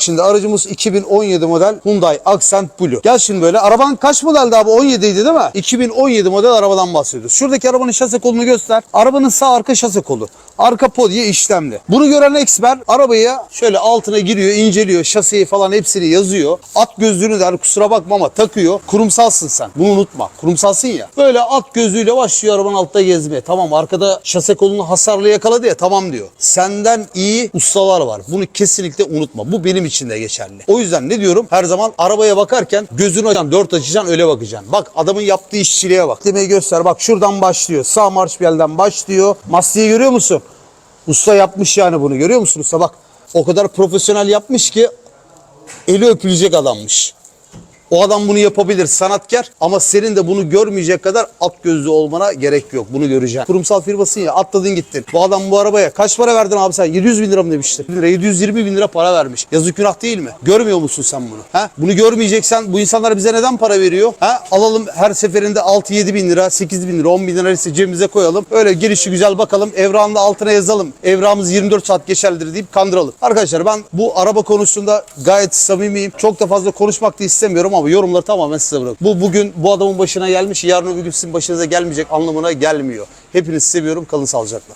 Şimdi aracımız 2017 model Hyundai Accent Blue. Gel şimdi böyle. Araban kaç modeldi abi? 17 idi değil mi? 2017 model arabadan bahsediyoruz. Şuradaki arabanın şase kolunu göster. Arabanın sağ arka şase kolu. Arka podye işlemli. Bunu gören eksper arabaya şöyle altına giriyor, inceliyor, şaseyi falan hepsini yazıyor. At gözlüğünü der kusura bakma ama takıyor. Kurumsalsın sen. Bunu unutma. Kurumsalsın ya. Böyle at gözlüğüyle başlıyor arabanın altta gezmeye. Tamam arkada şase kolunu hasarlı yakaladı ya tamam diyor. Senden iyi ustalar var. Bunu kesinlikle unutma. Bu benim için de geçerli. O yüzden ne diyorum? Her zaman arabaya bakarken gözünü açacaksın, dört açacaksın öyle bakacaksın. Bak adamın yaptığı işçiliğe bak. Demeyi göster. Bak şuradan başlıyor. Sağ marş belden başlıyor. Mastiği görüyor musun? Usta yapmış yani bunu. Görüyor musun usta? Bak o kadar profesyonel yapmış ki eli öpülecek adammış. O adam bunu yapabilir sanatkar ama senin de bunu görmeyecek kadar at gözlü olmana gerek yok. Bunu göreceksin. Kurumsal firmasın ya atladın gittin. Bu adam bu arabaya kaç para verdin abi sen? 700 bin lira mı demiştin? 720 bin lira para vermiş. Yazık günah değil mi? Görmüyor musun sen bunu? Ha? Bunu görmeyeceksen bu insanlar bize neden para veriyor? Ha? Alalım her seferinde 6-7 bin lira, 8 bin lira, 10 bin lira ise cebimize koyalım. Öyle girişi güzel bakalım. Evrağını da altına yazalım. Evrağımız 24 saat geçerlidir deyip kandıralım. Arkadaşlar ben bu araba konusunda gayet samimiyim. Çok da fazla konuşmak da istemiyorum ama yorumları tamamen size bırakıyorum. Bu bugün bu adamın başına gelmiş, yarın öbür gün sizin başınıza gelmeyecek anlamına gelmiyor. Hepinizi seviyorum. Kalın sağlıcakla.